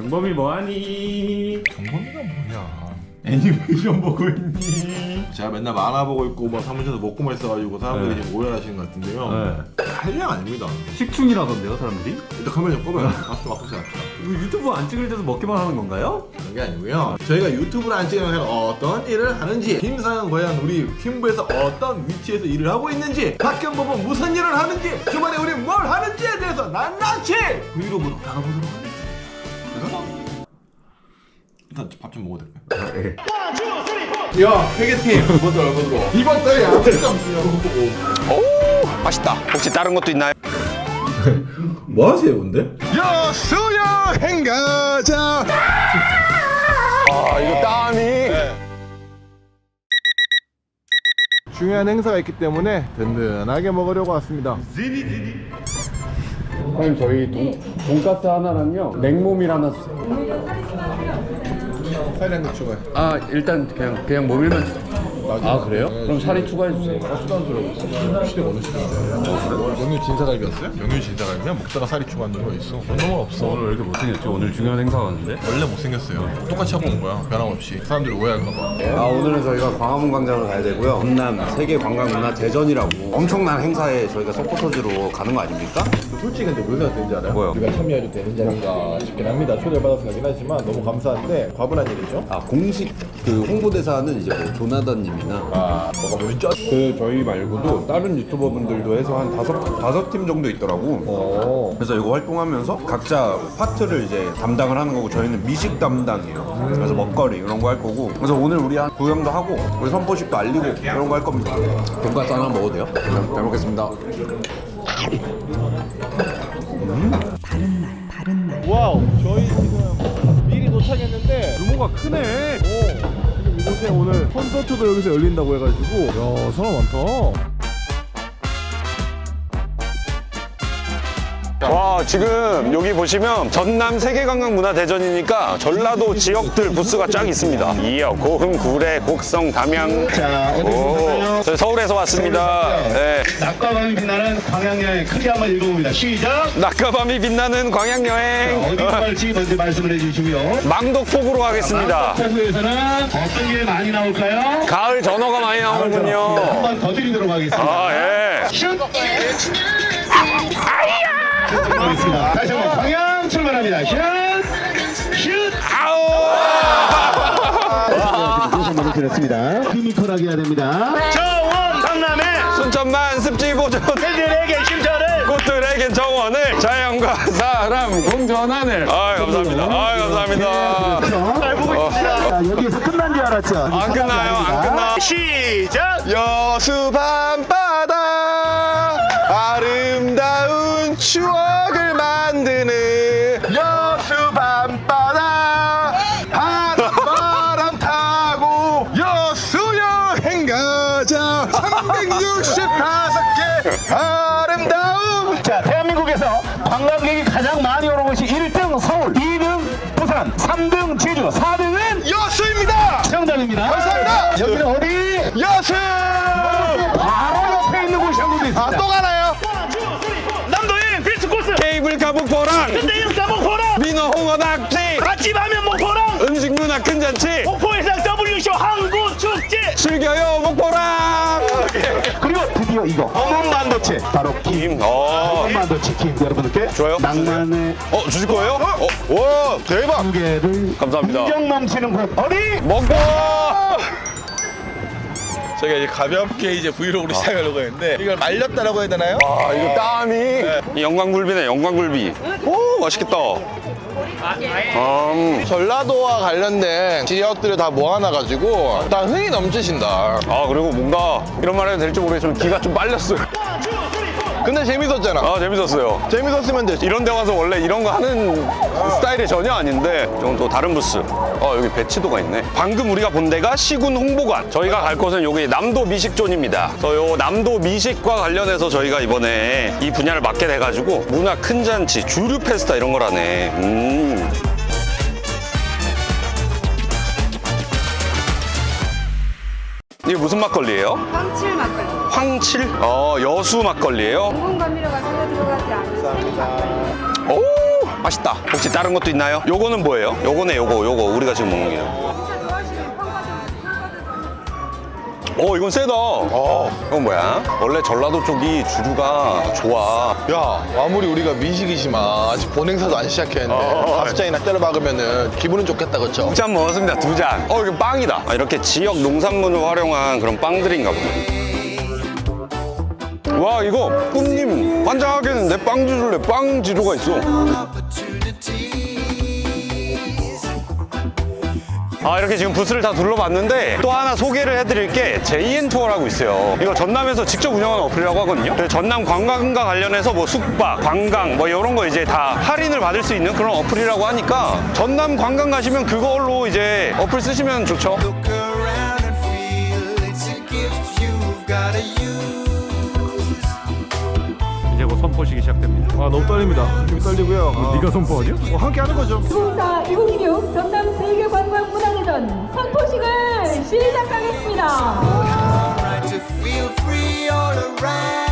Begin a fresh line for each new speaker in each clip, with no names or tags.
정범이 뭐하니?
정범이가 뭐냐
애니메이션 보고 있니?
제가 맨날 만화 보고 있고 막 사무실에서 먹고만 있어가지고 사람들이
네.
지금 오해하시는 것 같은데요
네.
한량 아닙니다
식충이라던데요 사람들이?
일단 카메라 좀 꺼봐요 앞서 막고시 합시다
이거 유튜브 안 찍을 때도 먹기만 하는 건가요?
그런 게 아니고요 저희가 유튜브를 안 찍으면 어떤 일을 하는지 김상현 과연 우리 팀부에서 어떤 위치에서 일을 하고 있는지 박경법은 무슨 일을 하는지 주말에 우리 뭘 하는지에 대해서 낱낱이 브이로그로 나가보도록 하겠습니다 그래서 일단 밥좀 먹어도 될까요?
네.
야 회계팀 이번 달 얼마 들어? 이번 달에
맛있다. 혹시 다른 것도 있나요?
뭐 하세요 근데?
여수여 행가자. 아 이거 땀이.
중요한 행사가 있기 때문에 든든하게 먹으려고 왔습니다
사장님 저희 돈, 돈가스 하나랑요 냉모밀 하나 주세요
사이렌 추가해
아 일단 그냥 그냥 모밀만 주세요 아 그래요? 그럼 사리 추가해 주세요
시대 어느 시대인가요? 명유 진사갈비였어요? 명유 진사갈비야 먹다가 살이 추가하는 거 있어 그런 건 없어
오늘 왜 이렇게 못생겼지? 오늘 중요한 행사가 왔는데?
원래 못생겼어요 똑같이 하고 온 거야 변함없이 사람들이 오해할까 봐
아, 오늘은 저희가 광화문 광장으로 가야 되고요. 전남 세계 관광문화 대전이라고 엄청난 행사에 저희가 서포터즈로 가는 거 아닙니까?
솔직히 근데 무슨 생각 드는지 알아요?
뭐요?
우리가 참여해도 되는 자리인가 싶긴 합니다 초대를 받아서 가긴 하지만 너무 감사한데 과분한 일이죠
아, 공식 그 홍보대사는 이제 뭐 조나단님이나
아 뭐가 보면 쩌
그 저희 말고도 다른 유튜버분들도 해서 한 다섯 다섯 팀 정도 있더라고.
어.
그래서 이거 활동하면서 각자 파트를 이제 담당을 하는 거고 저희는 미식 담당이에요. 그래서 먹거리 이런 거 할 거고. 그래서 오늘 우리 한 구경도 하고 우리 선포식도 알리고 이런 거 할 겁니다. 돈가스 하나 먹어도 돼요? 네, 잘 먹겠습니다.
와우 저희 지금 미리 도착했는데 규모가 크네. 오 지금 이곳에 오늘 콘서트도 여기서 열린다고 해가지고. 야 사람 많다
와 지금 여기 보시면 전남 세계관광문화대전이니까 전라도 지역들 부스가 쫙 있습니다. 이어 고흥, 구례, 곡성, 담양. 자 어디 저희 서울에서 왔습니다. 네.
낮과밤이 빛나는 광양여행 크게 한번 읽어봅니다. 시작!
낮과밤이 빛나는 광양여행.
어디로 갈지 먼저 말씀을 해주시고요.
망독폭으로 가겠습니다.
포구에서는 어떤 게 많이 나올까요?
가을 전어가 많이 나오는군요.
한번 더 드리도록 하겠습니다.
아 예.
슛! 하겠습니다. 다시 한번 광양 출발합니다. 슛! 슛!
아우.
다시 한번 드렸습니다. 크미컬하게 해야 됩니다. 정원 강남의
순천만 습지 보존.
팬들에게 심사를
꽃들에겐 정원을 자연과 사람 공존하늘. 아 감사합니다. 아 감사합니다.
잘 보고 있습니다. 자, 여기서 끝난 줄 알았죠?
안 끝나요. 안 끝나.
시작!
여수 밤바 추억을 만드는 여수 밤바다 바닷바람 타고 여수 여행 가자 365개 아름다운
자, 대한민국에서 관광객이 가장 많이 오는 곳이 1등 서울, 2등 부산, 3등 제주, 4등은
여수입니다
정답입니다.
감사합니다.
여기는 어디?
여수
바로 옆에 있는 곳이 한 군데 있습니다.
아또 가나요?
필수 코스!
케이블카 북포랑
근대형 사목포랑!
민어 홍어 낙지
맛집 하면 목포랑!
음식 문화 큰 잔치
목포해상 WC 항구 축제!
즐겨요 목포랑
그리고 드디어 이거 어묵 만두채 바로 김
어,
어묵 만두 치킨 여러분들께
좋아요.
낭만의
어 주실 거예요? 어, 와 대박
두 개를
감사합니다.
인정 넘치는 곳 어디?
먹고
저희가 이제 가볍게 이제 브이로그로 시작하려고 했는데 이걸 말렸다라고 해야 되나요?
아 이거 땀이. 이 영광굴비네 영광굴비. 오 맛있겠다. 음.
전라도와 관련된 지역들을 다 모아놔가지고 일단 흥이 넘치신다.
아 그리고 뭔가 이런 말 해도 될지 모르겠지만 기가 좀 빨렸어요
근데 재밌었잖아.
아 재밌었어요.
재밌었으면 됐지
이런 데 와서 원래 이런 거 하는 스타일이 전혀 아닌데 이건 또 다른 부스. 어 여기 배치도가 있네. 방금 우리가 본 데가 시군 홍보관. 저희가 갈 곳은 여기 남도 미식존입니다. 그래서 요 남도 미식과 관련해서 저희가 이번에 이 분야를 맡게 돼가지고 문화 큰 잔치 주류 페스타 이런 거라네. 음. 이게 무슨 막걸리예요?
황칠 막걸리.
황칠? 어 여수 막걸리예요?
공공 감미료가 전혀 들어가지 않은 막걸리.
오 맛있다. 혹시 다른 것도 있나요? 요거는 뭐예요? 요거네 요거 요거 우리가 지금 먹는 게요. 어 이건 세다. 어 이건 뭐야? 원래 전라도 쪽이 주류가 좋아.
야 아무리 우리가 미식이지만 아직 본행사도 안 시작했는데
어.
다섯 잔이나 때려 박으면은 기분은 좋겠다 그쵸?
두 잔 먹었습니다 두 잔. 어 이거 빵이다. 아, 이렇게 지역 농산물을 활용한 그런 빵들인가 보네. 와 이거 꿈님 환장하겠는데 빵 지줄래 빵 지루가 있어. 아 이렇게 지금 부스를 다 둘러봤는데 또 하나 소개를 해드릴 게. JN 투어라고 있어요. 이거 전남에서 직접 운영하는 어플이라고 하거든요. 전남 관광과 관련해서 뭐 숙박, 관광 뭐 이런 거 이제 다 할인을 받을 수 있는 그런 어플이라고 하니까 전남 관광 가시면 그걸로 이제 어플 쓰시면 좋죠
선포식이 시작됩니다.
아 너무 떨립니다 힘이 떨리고요 아,
네가 선포하냐?
뭐 함께 하는 거죠
수공사 2016 전남 세계관광문화대전 선포식을 시작하겠습니다.
Right to feel free all around.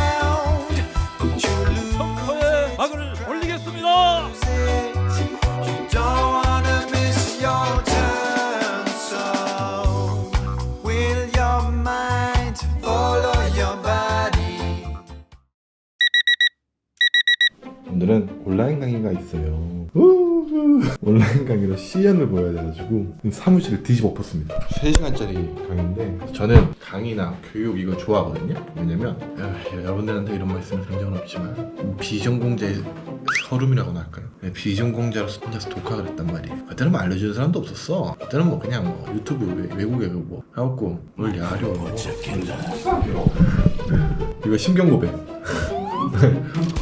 온라인 강의가 있어요. 온라인 강의로 시연을 보여야 돼가지고 사무실을 뒤집어 엎었습니다. 3시간짜리 강의인데 저는 강의나 교육 이거 좋아하거든요. 왜냐면 야, 여러분들한테 이런 말씀을 드린 적은 없지만 비전공자의 서름이라고나 할까요? 네, 비전공자로서 혼자서 독학을 했단 말이에요. 그때는 뭐 알려주는 사람도 없었어. 그때는 뭐 그냥 뭐 유튜브 외, 외국에 뭐 해갖고 뭘 야려. 이거 신경 고백.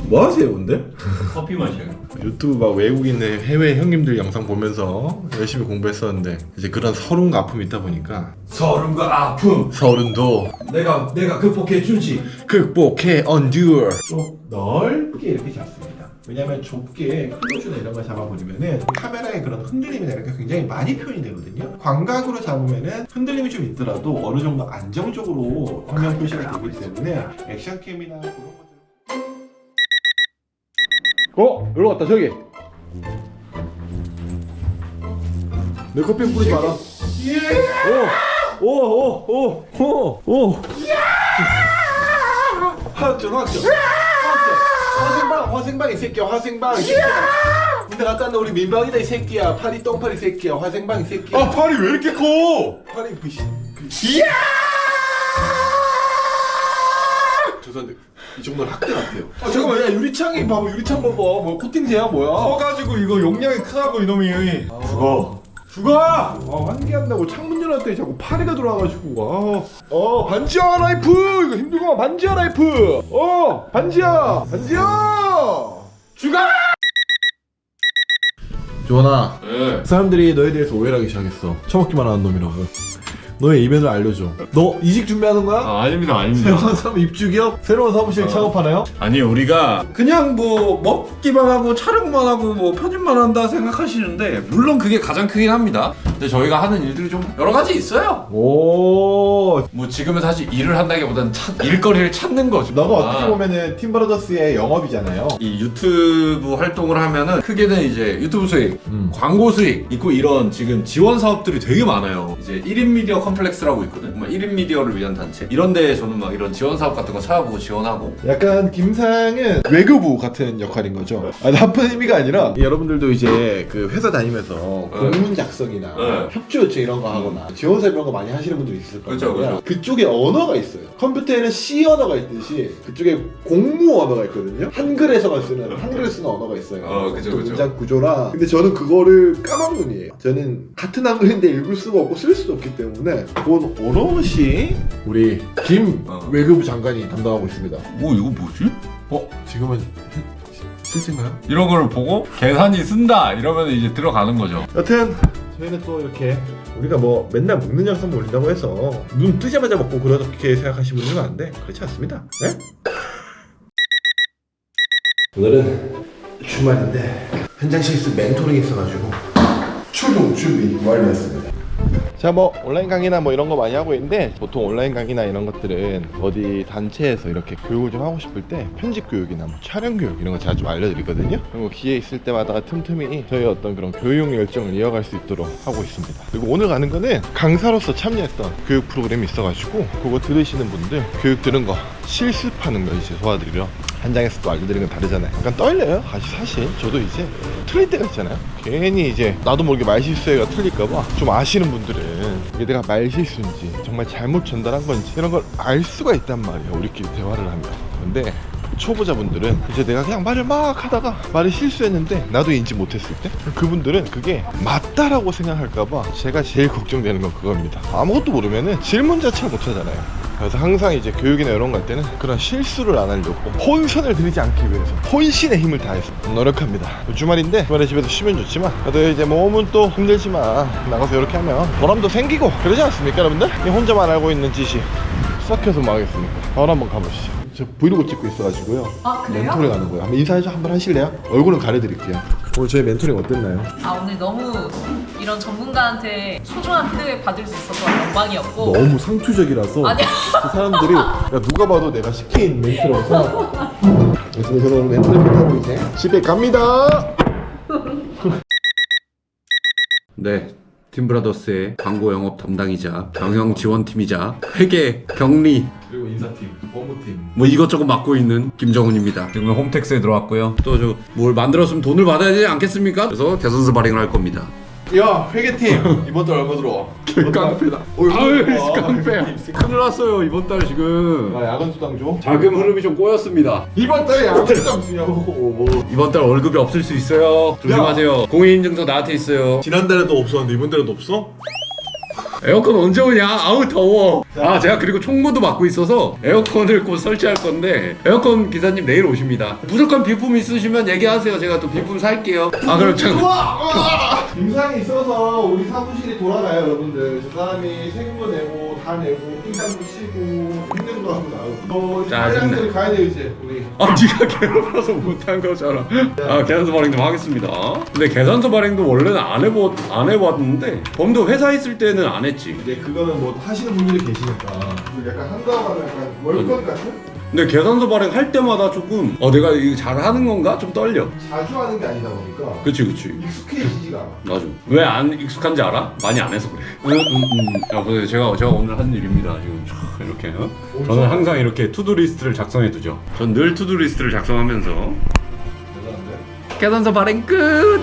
뭐 하세요, 근데?
커피 마셔요.
유튜브 막 외국인의 해외 형님들 영상 보면서 열심히 공부했었는데 이제 그런 서름과 아픔이 있다 보니까
서름과 아픔
서른도
내가 내가 극복해 주지.
극복해 endure 좀 넓게 이렇게 잡습니다 왜냐면 좁게 클로즈나 이런 걸 잡아버리면은 카메라의 그런 흔들림이나 이런 게 굉장히 많이 표현이 되거든요 광각으로 잡으면은 흔들림이 좀 있더라도 어느 정도 안정적으로 화면 표시가 되기 때문에 액션캠이나 그런 것들 어? 여기로 갔다 저기. 내 커피 뿌리지 마라. 오오오오오오. 화학전 화학전 화학전 화생방 화생방 이 새끼야 화생방 이 새끼야. 군대 갔다 우리 민방이다 이 새끼야. 파리 똥파리 이 새끼야 화생방 이 새끼야. 아 팔이 왜 이렇게 커? 팔이 그씨 이야! 죄송한데 이 정도는 학대 같아요. 아 잠깐만 야 유리창이 봐봐 유리창 봐봐. 뭐 코팅제야 뭐야?
커가지고 이거 용량이 크다고 이놈이.
죽어. 죽어! 아 환기한다고 창문 열었더니 자꾸 파리가 돌아와가지고 아. 어 반지하 라이프! 이거 힘들구만 반지하 라이프! 어 반지하! 반지하! 죽어! 조원아.
네.
사람들이 너에 대해서 오해를 하기 시작했어. 처먹기만 하는 놈이라고 너의 이면을 알려줘 너 이직 준비하는 거야?
아, 아닙니다, 아닙니다.
새로운 사람 입주 기업? 새로운 사무실 창업하나요?
아니 우리가 그냥 뭐 먹기만 하고 촬영만 하고 뭐 편집만 한다 생각하시는데 물론 그게 가장 크긴 합니다. 근데 저희가 하는 일들이 좀 여러 가지 있어요.
오
뭐 지금은 사실 일을 한다기보다는 찾- 일거리를 찾는 거죠.
너가 어떻게
아.
보면은 팀브라더스의 영업이잖아요
이 유튜브 활동을 하면은 크게는 이제 유튜브 수익,
음.
광고 수익 있고 이런 지금 지원 사업들이 되게 많아요. 이제 1인 미디어 컴플렉스라고 있거든. 막 1인 미디어를 위한 단체. 이런 데에 저는 막 이런 지원 사업 같은 거 찾아보고 지원하고
약간 김상은 외교부 같은 역할인 거죠. 아, 나쁜 의미가 아니라 여러분들도 이제 그 회사 다니면서 공문 작성이나
네.
협조 요청 이런 거 하거나 지원서 이런 거 많이 하시는 분들이 있을 거예요.
그렇죠, 그렇죠.
그쪽에 언어가 있어요. 컴퓨터에는 C 언어가 있듯이 그쪽에 공무 언어가 있거든요. 한글에서만 쓰는 한글을 쓰는 언어가 있어요.
어, 그죠,
또
그죠.
문장 구조라. 근데 저는 그거를 까막눈이에요. 저는 같은 한글인데 읽을 수가 없고 쓸 수도 없기 때문에 그건 언어시 우리 김
어.
외교부 장관이 담당하고 있습니다.
뭐 이거 뭐지?
어 지금은 실제인가요?
이런 거를 보고 계산이 쓴다 이러면 이제 들어가는 거죠.
여튼 저희는 또 이렇게 우리가 뭐 맨날 먹는 영상 올린다고 해서 눈 뜨자마자 먹고 그렇게 생각하시는 분들은 많은데 그렇지 않습니다. 네? 오늘은 주말인데 현장 실습 멘토링이 있어가지고 출동 준비 완료했습니다. 제가 뭐 온라인 강의나 뭐 이런 거 많이 하고 있는데 보통 온라인 강의나 이런 것들은 어디 단체에서 이렇게 교육을 좀 하고 싶을 때 편집 교육이나 뭐 촬영 교육 이런 거 제가 좀 알려드리거든요. 그리고 기회 있을 때마다 틈틈이 저희 어떤 그런 교육 열정을 이어갈 수 있도록 하고 있습니다. 그리고 오늘 가는 거는 강사로서 참여했던 교육 프로그램이 있어가지고 그거 들으시는 분들 교육 들은 거 실습하는 거 이제 도와드리려 현장에서 또 알려드리는 건 다르잖아요. 약간 떨려요. 사실 저도 이제 틀릴 때가 있잖아요. 괜히 이제 나도 모르게 말 실수해가 틀릴까봐 좀 아시는 분들은 이게 내가 말 실수인지 정말 잘못 전달한 건지 이런 걸 알 수가 있단 말이에요. 우리끼리 대화를 하면. 근데 초보자분들은 이제 내가 그냥 말을 막 하다가 말을 실수했는데 나도 인지 못했을 때 그분들은 그게 맞다라고 생각할까봐 제가 제일 걱정되는 건 그겁니다. 아무것도 모르면은 질문 자체를 못 하잖아요. 그래서 항상 이제 교육이나 이런 거 할 때는 그런 실수를 안 하려고 혼선을 들이지 않기 위해서 혼신의 힘을 다해서 노력합니다. 주말인데 주말에 집에서 쉬면 좋지만 그래도 이제 몸은 또 힘들지만 나가서 이렇게 하면 보람도 생기고 그러지 않습니까 여러분들? 혼자만 알고 있는 짓이 썩혀서 망하겠습니까? 바로 한번 가보시죠. 저 브이로그 찍고 있어가지고요.
아, 그래요?
멘토링 하는 거예요. 한번 인사해 줘 한번 하실래요? 얼굴은 가려드릴게요. 오늘 저희 멘토링 어땠나요?
아 오늘 너무 이런 전문가한테 소중한 피드백 받을 수 있어서 영광이었고
너무 상투적이라서
아니야.
그 사람들이 야, 누가 봐도 내가 시킨 멘트라고 생각. 그래서 저는 오늘 멘토링 끝나고 이제 집에 갑니다.
네. 팀브라더스의 광고 영업 담당이자 경영 지원팀이자 회계, 격리
그리고 인사팀, 법무팀.
뭐 이것저것 맡고 있는 김정훈입니다. 지금 홈택스에 들어왔고요. 또 저 뭘 만들었으면 돈을 받아야 되지 않겠습니까? 그래서 개선서 발행을 할 겁니다.
야 회계팀 이번 달 얼마 들어와?
깡패다. 아유 깡패야. 큰일 났어요 이번 달 지금.
나 야간 수당 줘.
자금 흐름이 좀 꼬였습니다.
이번 달에 야간 수당 주냐고. 뭐.
이번 달 월급이 없을 수 있어요. 조심하세요. 공인인증서 나한테 있어요.
지난달에도 없었는데 이번 달에도 없어?
에어컨 언제 오냐? 아우 더워. 아 제가 그리고 총무도 맡고 있어서 에어컨을 곧 설치할 건데 에어컨 기사님 내일 오십니다. 무조건 비품 있으시면 얘기하세요. 제가 또 비품 살게요. 아 그럼 잠깐.
임상이 있어서 우리 사무실이 돌아가요 여러분들 저 사람이 세금도 내고 다 내고 띵땅도 치고 힘내도 하고 나오고 너
짜증나.
가야 돼요 이제 우리
아 네가 괴롭혀서 못한 거잖아. 아 계산서 발행 좀 하겠습니다. 근데 계산서 발행도 원래는 안 해보 안 해봤는데 범도 회사 있을 때는 안 했지.
근데 그거는 뭐 하시는 분들이 계시니까 약간 한다고 하면 약간 월급 같은?
근데 계산서 발행 할 때마다 조금 어 내가 이거 잘 하는 건가 좀 떨려.
자주 하는 게 아니다 보니까
그치 그치.
익숙해지지가 않아
맞아. 왜 안 익숙한지 알아? 많이 안 해서 그래. 응, 응, 응. 야, 근데 제가 제가 오늘 한 일입니다. 지금 촤, 이렇게. 어? 저는 항상 이렇게 투두 리스트를 작성해 두죠. 전 늘 투두 리스트를 작성하면서
대단한데?
계산서 발행 끝.